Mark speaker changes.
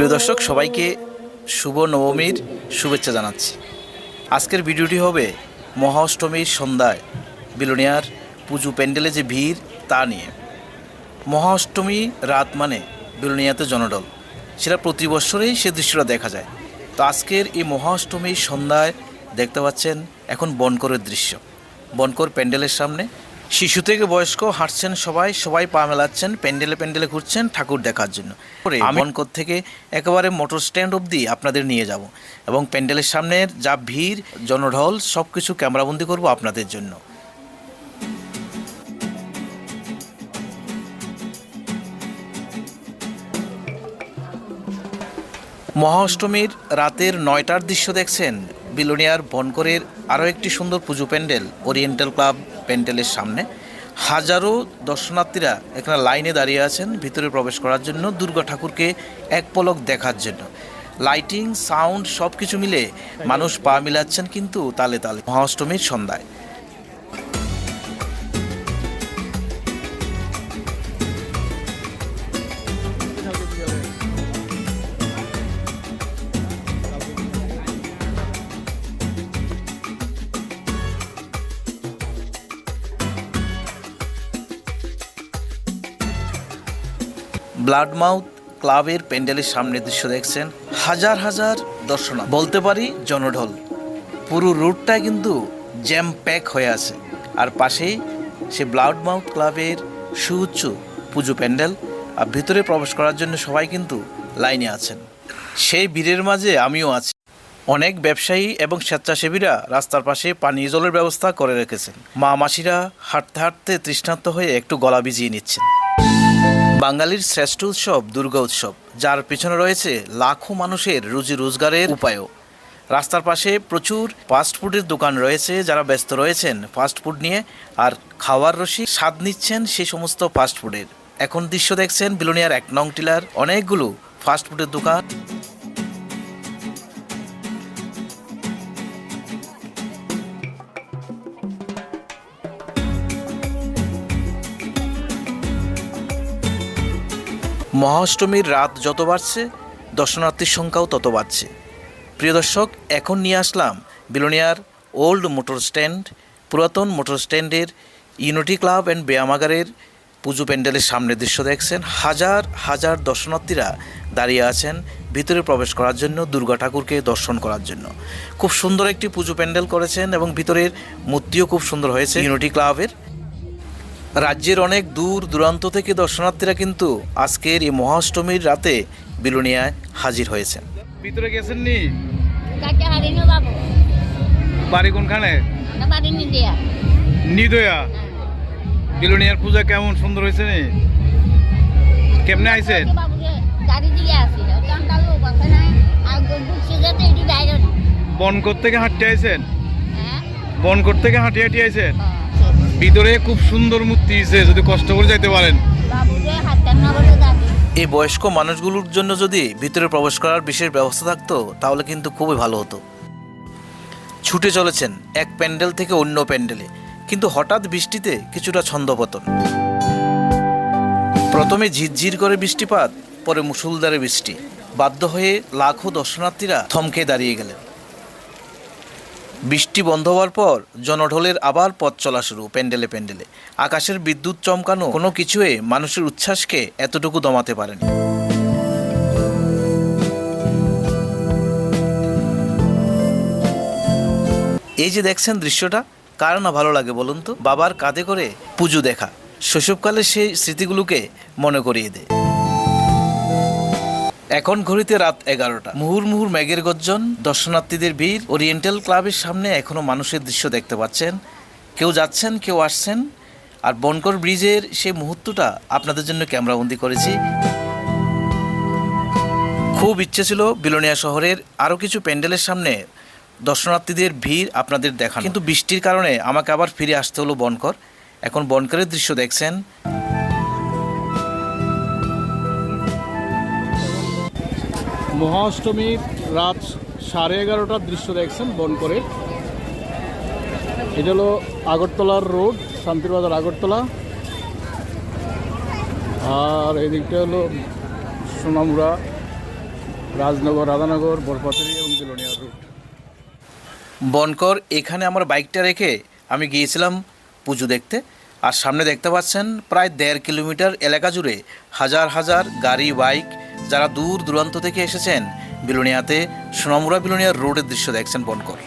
Speaker 1: প্রিয় দর্শক, সবাইকে শুভ নবমীর শুভেচ্ছা জানাচ্ছি। আজকের ভিডিওটি হবে মহা অষ্টমীর সন্ধ্যায় বিলোনিয়ার পুজো প্যান্ডেলে যে ভিড় তা নিয়ে। মহা অষ্টমী রাত মানে বিলোনিয়াতে জনডল সেটা প্রতি বছরেই সে দৃশ্যটা দেখা যায়। তো আজকের এই মহা অষ্টমীর সন্ধ্যায় দেখতে পাচ্ছেন এখন বনকরের দৃশ্য। বনকর প্যান্ডেলের সামনে শিশু থেকে বয়স্ক হাঁটছেন সবাই সবাই পা মেলাচ্ছেন প্যান্ডেলে প্যান্ডেলে ঘুরছেন ঠাকুর দেখার জন্য। বনকর থেকে একেবারে মোটর স্ট্যান্ড অবধি আপনাদের নিয়ে যাব এবং প্যান্ডেলের সামনের যা ভিড় জনঢল সব কিছু ক্যামেরাবন্দি করব আপনাদের জন্য। মহা অষ্টমীর রাতের নয়টার দৃশ্য দেখছেন বিলোনিয়ার বনকরের আরও একটি সুন্দর পুজো প্যান্ডেল, ওরিয়েন্টাল ক্লাব প্যান্ডেলের সামনে। হাজারো দর্শনার্থীরা এখানে লাইনে দাঁড়িয়ে আছেন, ভিতরে প্রবেশ করার জন্য। দুর্গা ঠাকুরকে এক পলক দেখার জন্য। লাইটিং, সাউন্ড সব কিছু মিলে মানুষ পা মিলাচ্ছেন কিন্তু তালে তালে। মহাষ্টমীর সন্ধ্যায়। ব্লাড মাউথ ক্লাবের প্যান্ডেলের সামনে দৃশ্য দেখছেন হাজার হাজার দর্শনা বলতে পারি জনঢল। পুরো রুটটা কিন্তু জ্যাম প্যাক হয়ে আছে। আর পাশেই সে ব্লাড মাউথ ক্লাবের সুউচ্চ পুজো প্যান্ডেল। আর ভিতরে প্রবেশ করার জন্য সবাই কিন্তু লাইনে আছেন। সেই ভিড়ের মাঝে আমিও আছি। অনেক ব্যবসায়ী এবং স্বেচ্ছাসেবীরা রাস্তার পাশে পানীয় জলের ব্যবস্থা করে রেখেছেন। মা মাসিরা হাঁটতে হাঁটতে তৃষ্ণার্ত হয়ে একটু গলা ভিজিয়ে নিচ্ছেন। বাঙালির শ্রেষ্ঠ উৎসব দুর্গা উৎসব, যার পিছনে রয়েছে লাখো মানুষের রুজি রোজগারের উপায়ও। রাস্তার পাশে প্রচুর ফাস্টফুডের দোকান রয়েছে, যারা ব্যস্ত রয়েছেন ফাস্টফুড নিয়ে, আর খাওয়ার রসি স্বাদ নিচ্ছেন সেই সমস্ত ফাস্টফুডের এখন দৃশ্য দেখছেন বিলোনিয়ার এক নং টিলার, অনেকগুলো ফাস্টফুডের দোকান। মহাষ্টমীর রাত যত বাড়ছে, দর্শনার্থীর সংখ্যাও তত বাড়ছে। প্রিয় দর্শক, এখন নিয়ে আসলাম বিলোনিয়ার ওল্ড মোটর স্ট্যান্ড, পুরাতন মোটর স্ট্যান্ডের ইউনিটি ক্লাব অ্যান্ড ব্যায়ামাগারের পুজো প্যান্ডেলের সামনে দৃশ্য দেখছেন। হাজার হাজার দর্শনার্থীরা দাঁড়িয়ে আছেন ভিতরে প্রবেশ করার জন্য, দুর্গা ঠাকুরকে দর্শন করার জন্য। খুব সুন্দর একটি পুজো প্যান্ডেল করেছেন এবং ভিতরের মূর্তিও খুব সুন্দর হয়েছে ইউনিটি ক্লাবের। রাজ্যের অনেক দূর দূরান্ত থেকে দর্শনার্থীরা কিন্তু আজকের এই মহাষ্টমীর রাতে বিলোনিয়ায় হাজির হয়েছেন।
Speaker 2: ভিতরে গেছেন নি
Speaker 3: কাকে
Speaker 2: বাড়ি কোনখানে? নিদয়া। বিলোনিয়ার পূজা কেমন সুন্দর হয়েছে নি? কেমনে আইছেন বনকর থেকে হাঁটতে আইছেন?
Speaker 3: হ্যাঁ।
Speaker 2: বনকর থেকে হাঁটি হাঁটি আইছেন? ভিতরে খুব সুন্দর মূর্তি আছে যদি কষ্ট করে যাইতে পারেন।
Speaker 1: এই বয়স্ক মানুষগুলোর জন্য যদি ভিতরে প্রবেশ করার বিশেষ ব্যবস্থা থাকতো তাহলে কিন্তু খুবই ভালো হতো। ছুটে চলেছেন এক প্যান্ডেল থেকে অন্য প্যান্ডেলে কিন্তু হঠাৎ বৃষ্টিতে কিছুটা ছন্দপতন। প্রথমে ঝিরঝির করে বৃষ্টিপাত পরে মুসুলধারে বৃষ্টি। বাধ্য হয়ে লাখো দর্শনার্থীরা থমকে দাঁড়িয়ে গেলেন। বৃষ্টি বন্ধ হওয়ার পর জনঢলের আবার পথ চলা শুরু, প্যান্ডেলে প্যান্ডেলে। আকাশের বিদ্যুৎ চমকানো কোনো কিছুয়ে মানুষের উচ্ছ্বাসকে এতটুকু দমাতে পারেনি। এই যে দেখছেন দৃশ্যটা, কার না ভালো লাগে বলুন তো? বাবার কাঁধে করে পুজো দেখা। শৈশবকালের সেই স্মৃতিগুলোকে মনে করিয়ে দেয়। এখন ঘড়িতে রাত এগারোটা। মুহুর মুহুর ম্যাগের গর্জন, দর্শনার্থীদের ভিড়, ওরিয়েন্টাল ক্লাবের সামনে এখনও মানুষের দৃশ্য দেখতে পাচ্ছেন। কেউ যাচ্ছেন, কেউ আসছেন, আর বনকর ব্রিজের সেই মুহূর্তটা আপনাদের জন্য ক্যামেরাবন্দি করেছি। খুব ইচ্ছে ছিল বিলোনিয়া শহরের আরও কিছু প্যান্ডেলের সামনে দর্শনার্থীদের ভিড় আপনাদের দেখা কিন্তু বৃষ্টির কারণে আমাকে আবার ফিরে আসতে হলো বনকর। এখন বনকরের দৃশ্য দেখছেন
Speaker 4: মহাষ্টমীর রাত সাড়ে এগারোটার দৃশ্য দেখছেন বনকরের এটা হলো আগরতলার রোড শান্তিরবাজার আগরতলা। আর এদিকটা হলো সোনামুড়া, রাজনগর, রাধানগর বরপাতারি এবং বিলোনিয়া রোড।
Speaker 1: বনকর, এখানে আমার বাইকটা রেখে আমি গিয়েছিলাম পুজো দেখতে। আর সামনে দেখতে পাচ্ছেন, প্রায় দেড় কিলোমিটার এলাকা জুড়ে হাজার হাজার গাড়ি, বাইক যারা দূর দূরান্ত থেকে এসেছেন বিলোনিয়াতে সোনামুরা বিলোনিয়ার রোডের দৃশ্য দেখছেন বনকর।